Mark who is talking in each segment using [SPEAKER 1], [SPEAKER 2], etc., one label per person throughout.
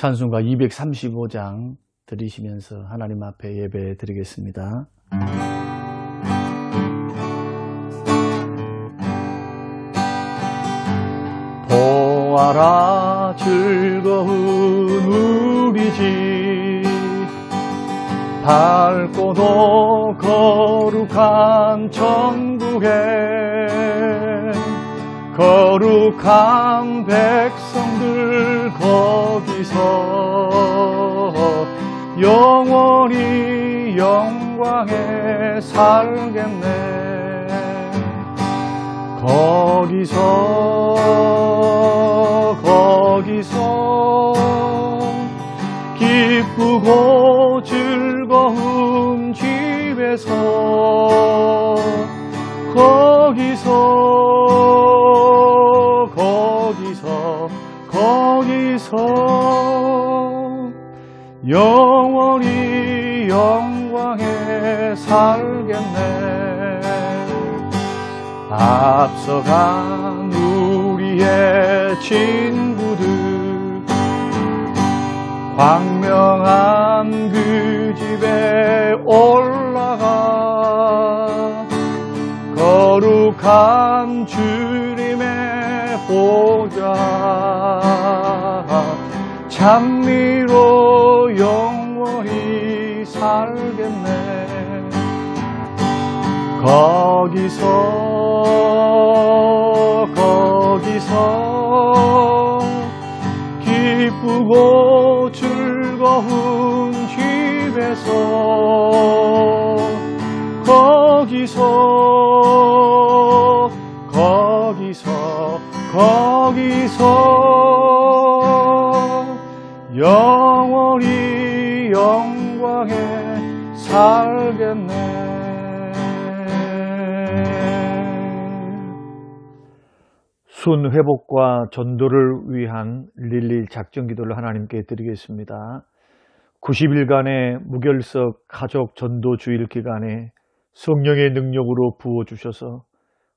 [SPEAKER 1] 찬송가 235장 드리시면서 하나님 앞에 예배 드리겠습니다. 보아라 즐거운 우리 집 밝고도 거룩한 천국에 거룩한 백성들 거기서 영원히 영광에 살겠네. 거기서 거기서 기쁘고 즐거운 집에서 거기서 거기서 거기서 영원히 영광에 살겠네. 앞서간 우리의 친구들 광명한 그 집에 올라가 거룩한 주님의 보좌 찬미로 영원히 살겠네. 거기서 거기서 기쁘고 즐거운 집에서 거기서 영광에 살겠네. 순 회복과 전도를 위한 릴리 작전 기도를 하나님께 드리겠습니다. 90일간의 무결석 가족 전도 주일 기간에 성령의 능력으로 부어 주셔서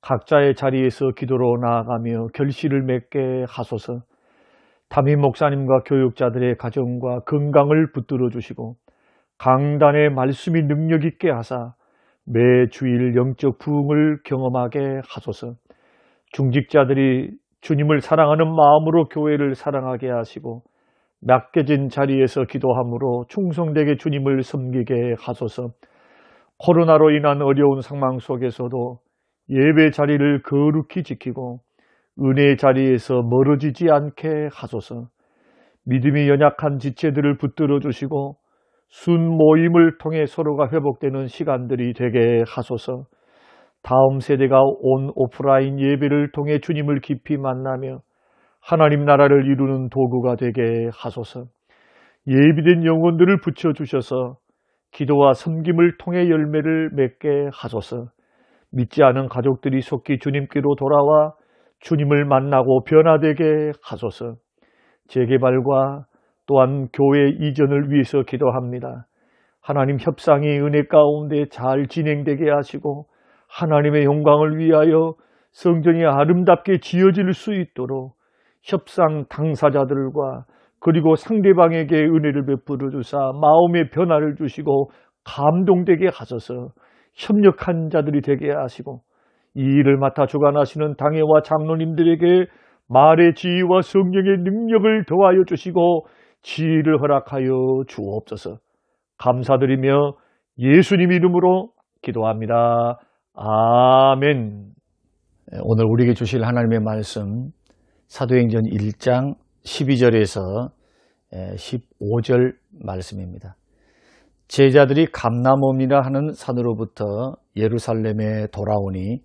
[SPEAKER 1] 각자의 자리에서 기도로 나아가며 결실을 맺게 하소서. 담임 목사님과 교육자들의 가정과 건강을 붙들어 주시고 강단의 말씀이 능력 있게 하사 매 주일 영적 부흥을 경험하게 하소서. 중직자들이 주님을 사랑하는 마음으로 교회를 사랑하게 하시고 맡겨진 자리에서 기도함으로 충성되게 주님을 섬기게 하소서. 코로나로 인한 어려운 상황 속에서도 예배 자리를 거룩히 지키고 은혜의 자리에서 멀어지지 않게 하소서. 믿음이 연약한 지체들을 붙들어 주시고 순 모임을 통해 서로가 회복되는 시간들이 되게 하소서. 다음 세대가 온 오프라인 예배를 통해 주님을 깊이 만나며 하나님 나라를 이루는 도구가 되게 하소서. 예비된 영혼들을 붙여 주셔서 기도와 섬김을 통해 열매를 맺게 하소서. 믿지 않은 가족들이 속히 주님께로 돌아와 주님을 만나고 변화되게 하소서. 재개발과 또한 교회 이전을 위해서 기도합니다. 하나님 협상이 은혜 가운데 잘 진행되게 하시고 하나님의 영광을 위하여 성전이 아름답게 지어질 수 있도록 협상 당사자들과 그리고 상대방에게 은혜를 베풀어 주사 마음의 변화를 주시고 감동되게 하셔서 협력한 자들이 되게 하시고 이 일을 맡아 주관하시는 당회와 장로님들에게 말의 지혜와 성령의 능력을 더하여 주시고 지혜를 허락하여 주옵소서 감사드리며 예수님 이름으로 기도합니다. 아멘. 오늘 우리에게 주실 하나님의 말씀 사도행전 1장 12절에서 15절 말씀입니다. 제자들이 감남원이라 하는 산으로부터 예루살렘에 돌아오니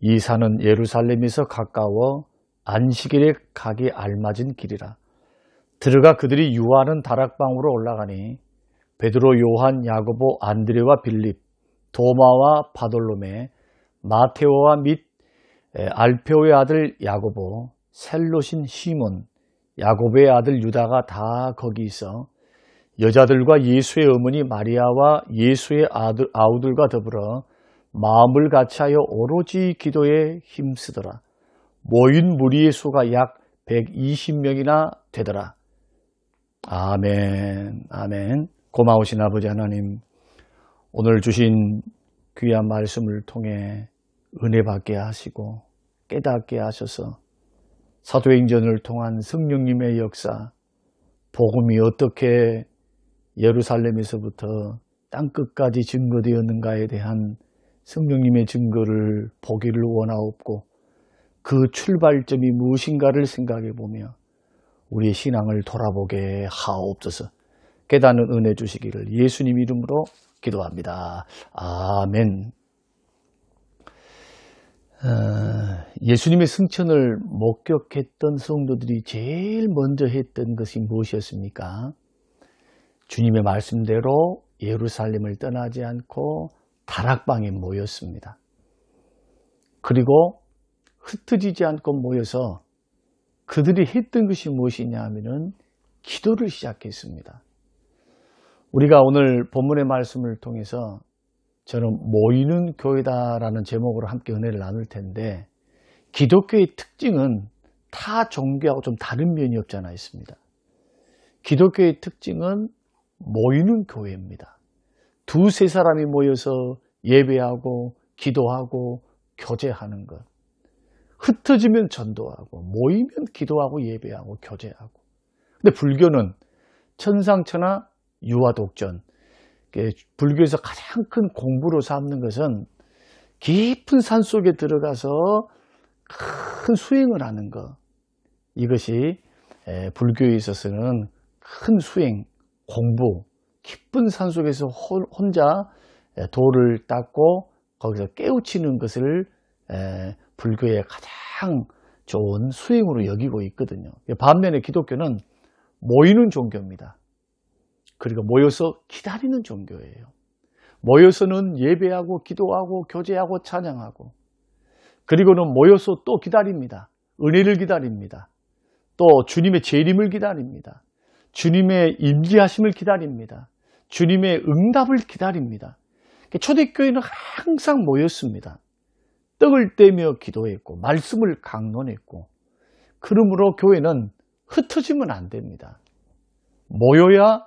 [SPEAKER 1] 이 산은 예루살렘에서 가까워 안식일에 가기 알맞은 길이라. 들어가 그들이 유하는 다락방으로 올라가니 베드로, 요한, 야고보, 안드레와 빌립, 도마와 바돌로메, 마테오와 및 알페오의 아들 야고보, 셀로신 시몬, 야고보의 아들 유다가 다 거기 있어 여자들과 예수의 어머니 마리아와 예수의 아들, 아우들과 더불어 마음을 같이하여 오로지 기도에 힘쓰더라. 모인 무리의 수가 약 120명이나 되더라. 아멘, 아멘. 고마우신 아버지 하나님, 오늘 주신 귀한 말씀을 통해 은혜 받게 하시고 깨닫게 하셔서 사도행전을 통한 성령님의 역사, 복음이 어떻게 예루살렘에서부터 땅끝까지 증거되었는가에 대한 성령님의 증거를 보기를 원하옵고 그 출발점이 무엇인가를 생각해 보며 우리의 신앙을 돌아보게 하옵소서 깨닫는 은혜 주시기를 예수님 이름으로 기도합니다. 아멘. 어, 예수님의 승천을 목격했던 성도들이 제일 먼저 했던 것이 무엇이었습니까? 주님의 말씀대로 예루살렘을 떠나지 않고 다락방에 모였습니다. 그리고 흩어지지 않고 모여서 그들이 했던 것이 무엇이냐 하면은 기도를 시작했습니다. 우리가 오늘 본문의 말씀을 통해서 저는 모이는 교회다라는 제목으로 함께 은혜를 나눌 텐데 기독교의 특징은 타 종교하고 좀 다른 면이 없잖아 있습니다. 기독교의 특징은 모이는 교회입니다. 두세 사람이 모여서 예배하고 기도하고 교제하는 것. 흩어지면 전도하고 모이면 기도하고 예배하고 교제하고. 근데 불교는 천상천하 유아독전. 불교에서 가장 큰 공부로 삼는 것은 깊은 산 속에 들어가서 큰 수행을 하는 것. 이것이 불교에 있어서는 큰 수행, 공부, 깊은 산 속에서 혼자 돌을 닦고 거기서 깨우치는 것을 불교의 가장 좋은 수행으로 여기고 있거든요. 반면에 기독교는 모이는 종교입니다. 그리고 모여서 기다리는 종교예요. 모여서는 예배하고 기도하고 교제하고 찬양하고 그리고는 모여서 또 기다립니다. 은혜를 기다립니다. 또 주님의 재림을 기다립니다. 주님의 임재하심을 기다립니다. 주님의 응답을 기다립니다. 초대교회는 항상 모였습니다. 떡을 떼며 기도했고 말씀을 강론했고 그러므로 교회는 흩어지면 안 됩니다. 모여야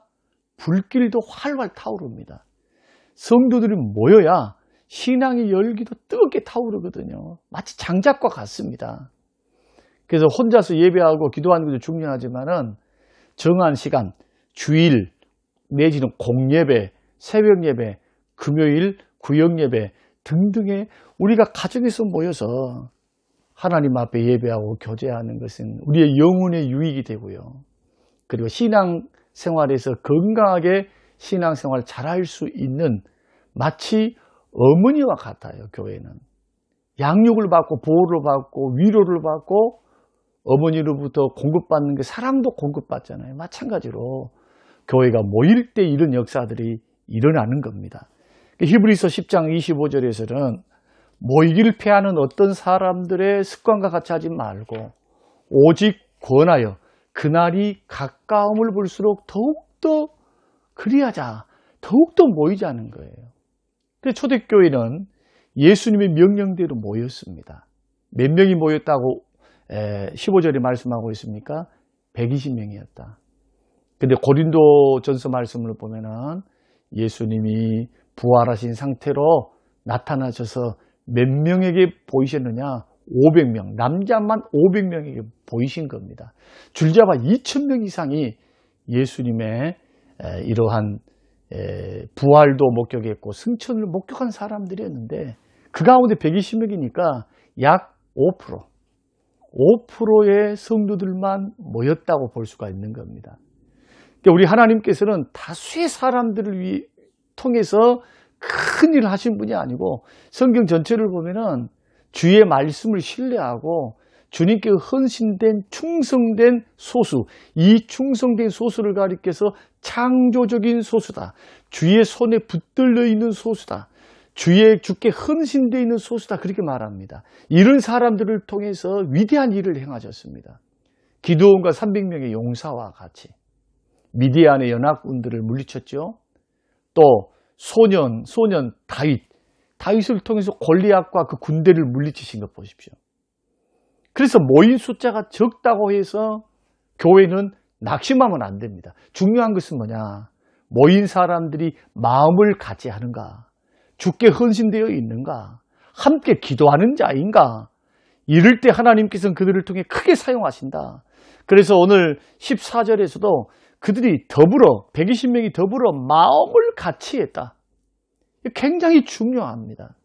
[SPEAKER 1] 불길도 활활 타오릅니다. 성도들이 모여야 신앙의 열기도 뜨겁게 타오르거든요. 마치 장작과 같습니다. 그래서 혼자서 예배하고 기도하는 것도 중요하지만은 정한 시간, 주일 내지는 공예배, 새벽 예배, 금요일 구역 예배 등등의 우리가 가정에서 모여서 하나님 앞에 예배하고 교제하는 것은 우리의 영혼의 유익이 되고요. 그리고 신앙 생활에서 건강하게 신앙 생활 잘할 수 있는 마치 어머니와 같아요, 교회는. 양육을 받고 보호를 받고 위로를 받고 어머니로부터 공급받는 게 사랑도 공급받잖아요. 마찬가지로 교회가 모일 때 이런 역사들이 일어나는 겁니다. 히브리서 10장 25절에서는 모이기를 패하는 어떤 사람들의 습관과 같이 하지 말고 오직 권하여 그날이 가까움을 볼수록 더욱더 그리하자 더욱더 모이자는 거예요. 그래서 초대교회는 예수님의 명령대로 모였습니다. 몇 명이 모였다고 15절에 말씀하고 있습니까? 120명이었다. 근데 고린도 전서 말씀을 보면은 예수님이 부활하신 상태로 나타나셔서 몇 명에게 보이셨느냐? 500명, 남자만 500명에게 보이신 겁니다. 줄잡아 2,000명 이상이 예수님의 이러한 부활도 목격했고 승천을 목격한 사람들이었는데 그 가운데 120명이니까 약 5%, 5%의 성도들만 모였다고 볼 수가 있는 겁니다. 우리 하나님께서는 다수의 사람들을 통해서 큰 일을 하신 분이 아니고 성경 전체를 보면은 주의 말씀을 신뢰하고 주님께 헌신된 충성된 소수 이 충성된 소수를 가리켜서 창조적인 소수다. 주의 손에 붙들려 있는 소수다. 주의 주께 헌신되어 있는 소수다. 그렇게 말합니다. 이런 사람들을 통해서 위대한 일을 행하셨습니다. 기도원과 300명의 용사와 같이 미디안의 연합군들을 물리쳤죠 또 소년 소년 다윗 다윗을 통해서 골리앗과 그 군대를 물리치신 것 보십시오. 그래서 모인 숫자가 적다고 해서 교회는 낙심하면 안 됩니다. 중요한 것은 뭐냐? 모인 사람들이 마음을 같이 하는가? 죽게 헌신되어 있는가? 함께 기도하는 자인가? 이럴 때 하나님께서는 그들을 통해 크게 사용하신다. 그래서 오늘 14절에서도 그들이 더불어 120명이 더불어 마음을 같이 했다. 굉장히 중요합니다.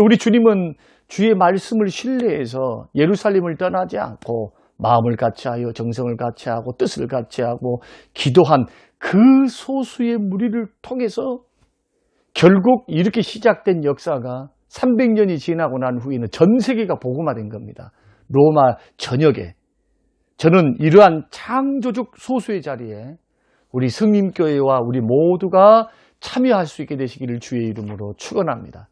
[SPEAKER 1] 우리 주님은 주의 말씀을 신뢰해서 예루살렘을 떠나지 않고 마음을 같이 하여 정성을 같이 하고 뜻을 같이 하고 기도한 그 소수의 무리를 통해서 결국 이렇게 시작된 역사가 300년이 지나고 난 후에는 전 세계가 복음화된 겁니다. 로마 전역에 저는 이러한 창조적 소수의 자리에 우리 성림교회와 우리 모두가 참여할 수 있게 되시기를 주의 이름으로 축원합니다.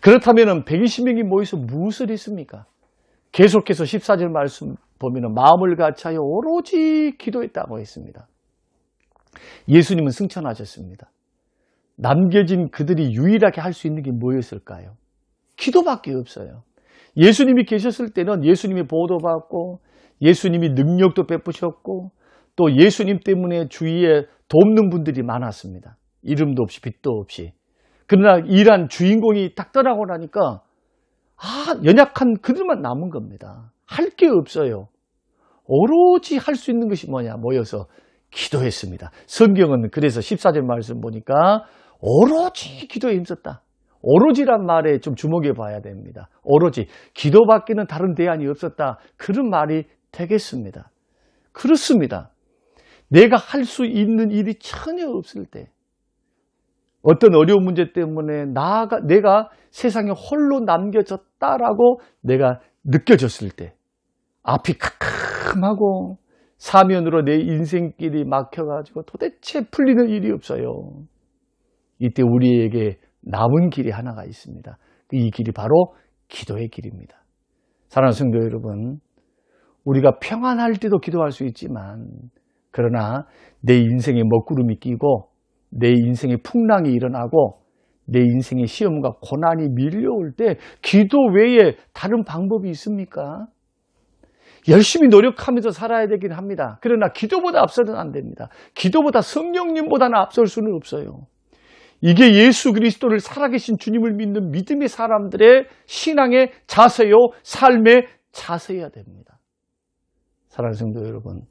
[SPEAKER 1] 그렇다면 120명이 모여서 무엇을 했습니까? 계속해서 14절 말씀 보면 마음을 같이하여 오로지 기도했다고 했습니다. 예수님은 승천하셨습니다. 남겨진 그들이 유일하게 할 수 있는 게 뭐였을까요? 기도밖에 없어요. 예수님이 계셨을 때는 예수님이 보도받고 예수님이 능력도 베푸셨고 또 예수님 때문에 주위에 돕는 분들이 많았습니다. 이름도 없이 빛도 없이. 그러나 이러한 주인공이 딱 떠나고 나니까 아 연약한 그들만 남은 겁니다. 할 게 없어요. 오로지 할 수 있는 것이 뭐냐 모여서 기도했습니다. 성경은 그래서 14절 말씀 보니까 오로지 기도에 힘썼다. 오로지란 말에 좀 주목해 봐야 됩니다. 오로지 기도밖에는 다른 대안이 없었다. 그런 말이 되겠습니다. 그렇습니다. 내가 할 수 있는 일이 전혀 없을 때 어떤 어려운 문제 때문에 나가 내가 세상에 홀로 남겨졌다라고 내가 느껴졌을 때 앞이 캄캄하고 사면으로 내 인생길이 막혀가지고 도대체 풀리는 일이 없어요. 이때 우리에게 남은 길이 하나가 있습니다. 이 길이 바로 기도의 길입니다. 사랑하는 성도 여러분, 우리가 평안할 때도 기도할 수 있지만, 그러나 내 인생에 먹구름이 끼고, 내 인생에 풍랑이 일어나고, 내 인생에 시험과 고난이 밀려올 때, 기도 외에 다른 방법이 있습니까? 열심히 노력하면서 살아야 되긴 합니다. 그러나 기도보다 앞서는 안 됩니다. 기도보다 성령님보다는 앞설 수는 없어요. 이게 예수 그리스도를 살아계신 주님을 믿는 믿음의 사람들의 신앙의 자세요, 삶의 자세여야 됩니다. 사랑하는 성도 여러분,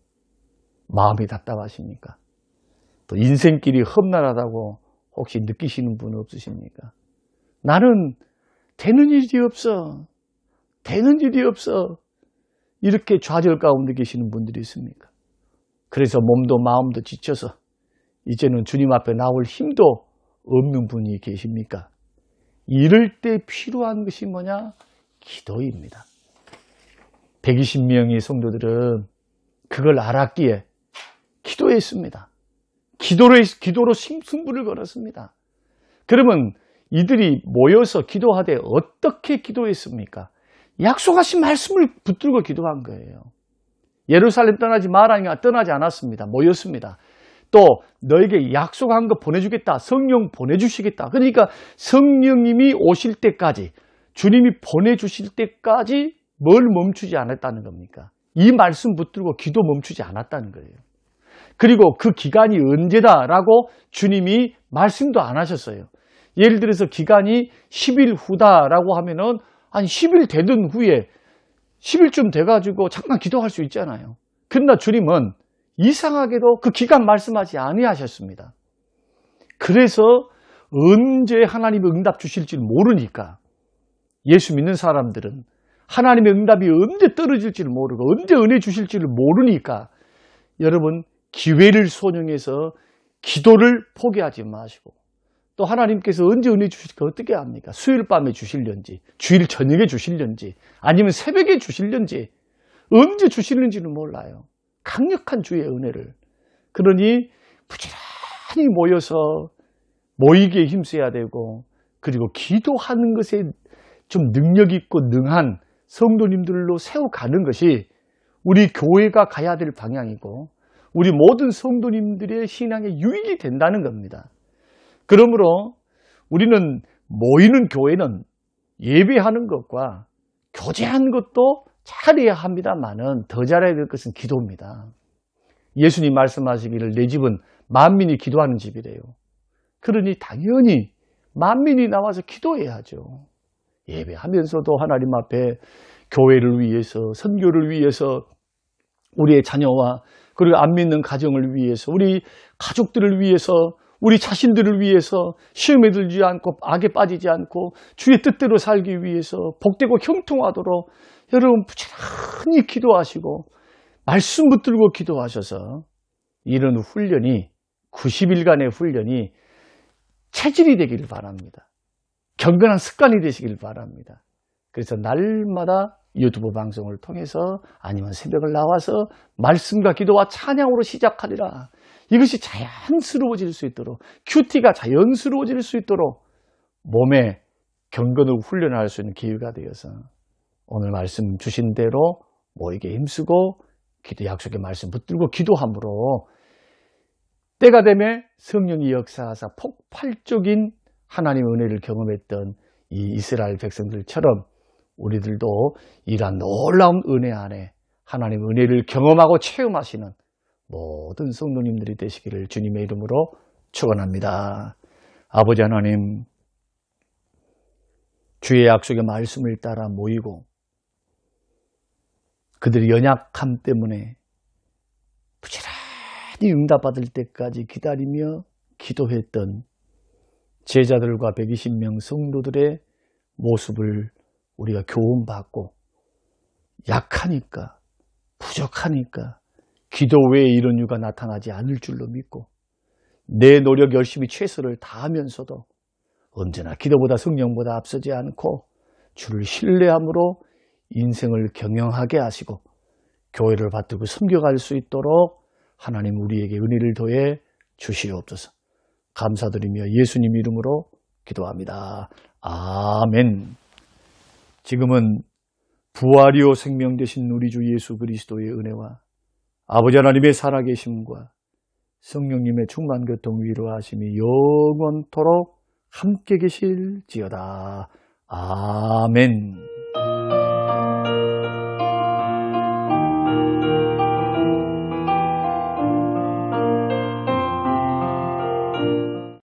[SPEAKER 1] 마음이 답답하십니까? 또 인생길이 험난하다고 혹시 느끼시는 분 없으십니까? 나는 되는 일이 없어. 되는 일이 없어. 이렇게 좌절 가운데 계시는 분들이 있습니까? 그래서 몸도 마음도 지쳐서 이제는 주님 앞에 나올 힘도 없는 분이 계십니까? 이럴 때 필요한 것이 뭐냐? 기도입니다. 120명의 성도들은 그걸 알았기에 기도했습니다. 기도로, 기도로 승부를 걸었습니다. 그러면 이들이 모여서 기도하되 어떻게 기도했습니까? 약속하신 말씀을 붙들고 기도한 거예요. 예루살렘 떠나지 말라니까 떠나지 않았습니다. 모였습니다. 또 너에게 약속한 거 보내주겠다. 성령 보내주시겠다. 그러니까 성령님이 오실 때까지 주님이 보내주실 때까지 뭘 멈추지 않았다는 겁니까? 이 말씀 붙들고 기도 멈추지 않았다는 거예요. 그리고 그 기간이 언제다라고 주님이 말씀도 안 하셨어요. 예를 들어서 기간이 10일 후다라고 하면은 한 10일 되던 후에 10일쯤 돼가지고 잠깐 기도할 수 있잖아요. 그러나 주님은 이상하게도 그 기간 말씀하지 아니하셨습니다. 그래서 언제 하나님의 응답 주실지 모르니까 예수 믿는 사람들은 하나님의 응답이 언제 떨어질지를 모르고 언제 은혜 주실지를 모르니까 여러분 기회를 손용해서 기도를 포기하지 마시고 또 하나님께서 언제 은혜 주실까 어떻게 합니까? 수요일 밤에 주실련지 주일 저녁에 주실련지 아니면 새벽에 주실련지 언제 주실는지는 몰라요. 강력한 주의 은혜를. 그러니 부지런히 모여서 모이기에 힘써야 되고 그리고 기도하는 것에 좀 능력 있고 능한 성도님들로 세워가는 것이 우리 교회가 가야 될 방향이고 우리 모든 성도님들의 신앙에 유익이 된다는 겁니다. 그러므로 우리는 모이는 교회는 예배하는 것과 교제하는 것도 잘해야 합니다만은 더 잘해야 될 것은 기도입니다. 예수님 말씀하시기를 내 집은 만민이 기도하는 집이래요. 그러니 당연히 만민이 나와서 기도해야죠. 예배하면서도 하나님 앞에 교회를 위해서, 선교를 위해서, 우리의 자녀와 그리고 안 믿는 가정을 위해서, 우리 가족들을 위해서, 우리 자신들을 위해서 시험에 들지 않고 악에 빠지지 않고 주의 뜻대로 살기 위해서 복되고 형통하도록 여러분 부지런히 기도하시고 말씀 붙들고 기도하셔서 이런 훈련이 90일간의 훈련이 체질이 되기를 바랍니다. 경건한 습관이 되시길 바랍니다. 그래서 날마다 유튜브 방송을 통해서 아니면 새벽을 나와서 말씀과 기도와 찬양으로 시작하리라. 이것이 자연스러워질 수 있도록 큐티가 자연스러워질 수 있도록 몸에 경건을 훈련할 수 있는 기회가 되어서 오늘 말씀 주신 대로 모이게 힘쓰고 기도 약속의 말씀 붙들고 기도함으로 때가 되면 성령이 역사하사 폭발적인 하나님의 은혜를 경험했던 이 이스라엘 백성들처럼 우리들도 이러한 놀라운 은혜 안에 하나님의 은혜를 경험하고 체험하시는 모든 성도님들이 되시기를 주님의 이름으로 축원합니다. 아버지 하나님 주의 약속의 말씀을 따라 모이고 그들의 연약함 때문에 부지런히 응답받을 때까지 기다리며 기도했던 제자들과 120명 성도들의 모습을 우리가 교훈받고 약하니까 부족하니까 기도 외에 이런 이유가 나타나지 않을 줄로 믿고 내 노력 열심히 최선을 다하면서도 언제나 기도보다 성령보다 앞서지 않고 주를 신뢰함으로 인생을 경영하게 하시고 교회를 받들고 섬겨갈 수 있도록 하나님 우리에게 은혜를 더해 주시옵소서. 감사드리며 예수님 이름으로 기도합니다. 아멘. 지금은 부활이요 생명 되신 우리 주 예수 그리스도의 은혜와 아버지 하나님의 살아계심과 성령님의 충만 교통 위로하심이 영원토록 함께 계실지어다. 아멘.